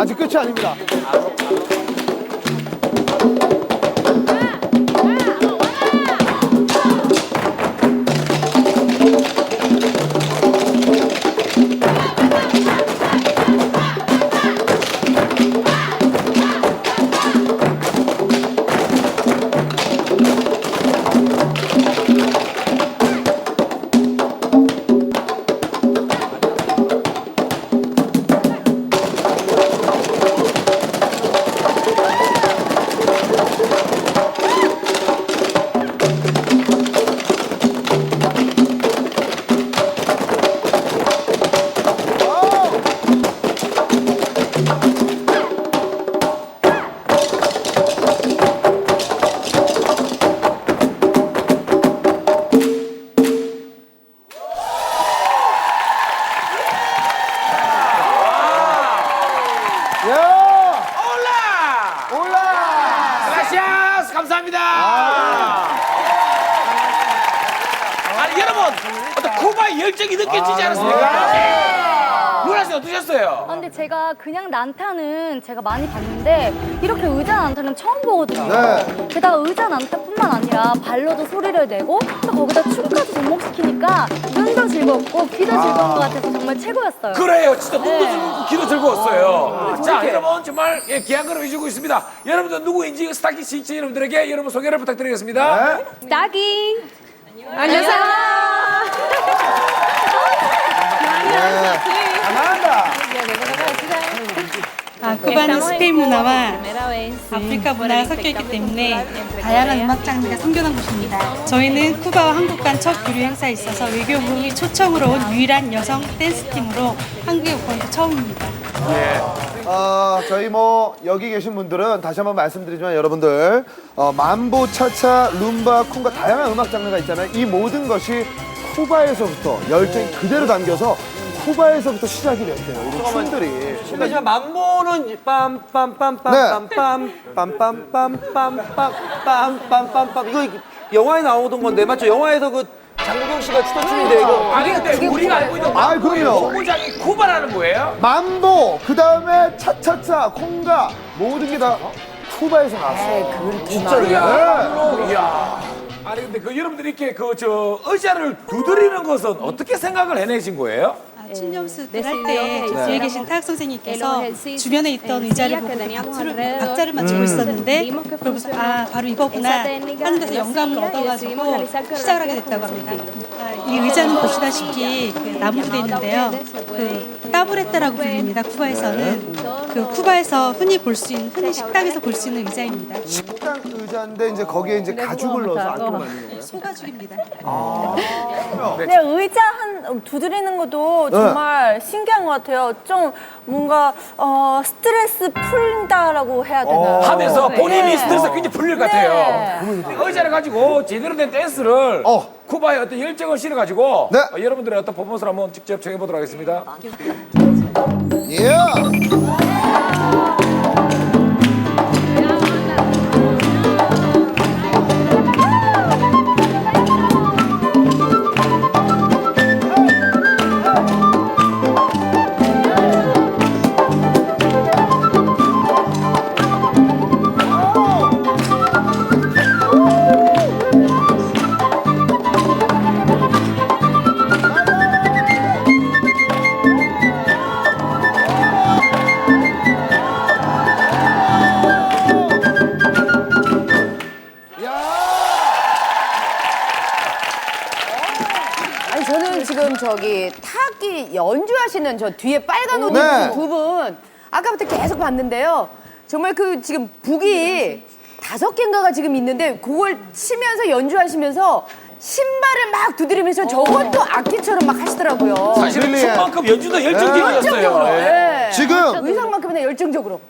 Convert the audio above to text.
아직 끝이 아닙니다. 감사합니다. 아 니 여러분 어떤 쿠바의 열정이 느껴지지 않았습니까? 어떠셨어요? 아, 근데 제가 그냥 난타는 제가 많이 봤는데 이렇게 의자 난타는 처음 보거든요. 네. 게다가 의자 난타뿐만 아니라 발로도 소리를 내고 또 거기다 춤까지 접목시키니까 눈도 즐겁고 귀도 즐거운 것 같아서 정말 최고였어요. 그래요. 진짜 눈도 네. 즐겁고 귀도 즐거웠어요. 자, 여러분 정말 예, 귀한 걸 해주고 있습니다. 여러분들 누구인지 스타킹 시청 여러분들에게 여러분 소개를 부탁드리겠습니다. 네. 따기. 안녕하세요. 잘한다. 아, 쿠바는 스페인 문화와 아프리카 문화가 섞여 있기 때문에 다양한 음악 장르가 생겨난 곳입니다. 저희는 쿠바와 한국 간 첫 교류 행사에 있어서 외교부의 초청으로 온 유일한 여성 댄스 팀으로 한국에 온 것도 처음입니다. 어, 저희 뭐 여기 계신 분들은 다시 한번 말씀드리지만 여러분들 어, mambo, 차차, 룸바, 콩가 다양한 음악 장르가 있잖아요. 이 모든 것이 쿠바에서부터 열정이 그대로 담겨서 쿠바에서부터 시작이 됐대요. 이런 춤들이. 실례지만 만보는 빰빰빰빰빰빰빰빰빰빰빰빰빰빰빰빰 이거 영화에 나오던 건데 맞죠? 영화에서 그 장국영 씨가 추던 춤인데 이거 아니 근데 우리가 알고 있는 아, 그럼요. 본부장이 쿠바라는 거예요? mambo, 그 다음에 차차차, 콩가 모든 게 다 쿠바에서 나왔어요. 진짜로요? 네. 어, 이야. 아니 근데 그 여러분들이 이렇게 그 저 의자를 두드리는 것은 어떻게 생각을 해내신 거예요? 아, 춤연습을 할때 뒤에 계신 타학 선생님께서 주변에 있던 의자를 보고 박수를, 박자를 맞추고 있었는데 그러면서 아 바로 이거구나. 하는 데서 영감을 얻어가지고 시작을 하게 됐다고 합니다. 아, 이 의자는 보시다시피 그 나무로 되어 있는데요. 그 따브레떼라고 불립니다. 쿠바에서는 그 쿠바에서 흔히 볼 수 있는 흔히 식당에서 볼 수 있는 의자입니다. 식당 의자인데 이제 거기에 이제 가죽을 넣어서 안고 만드는 거예요. 소가죽입니다. 네, 의자 한 두드리는 것도 정말 신기한 것 같아요. 좀 뭔가 어, 스트레스 풀린다라고 해야 되나? 하면서 본인이 네. 스트레스 굉장히 풀릴 것 같아요. 의자를 가지고 제대로 된 댄스를 어. 쿠바의 어떤 열정을 실어가지고 네. 어, 여러분들의 어떤 퍼포먼스를 한번 직접 정해보도록 하겠습니다. 牛。 저는 지금 저기 타악기 연주하시는 저 뒤에 빨간 옷 네. 입은 두분 아까부터 계속 봤는데요. 정말 그 지금 북이 다섯 개인가가 지금 있는데 그걸 치면서 연주하시면서 신발을 막 두드리면서 저것도 악기처럼 막 하시더라고요. 사실은 브릴리언. 춤만큼 연주도 열정적이었어요. 열정적으로. 예. 네. 지금 의상만큼이나 열정적으로.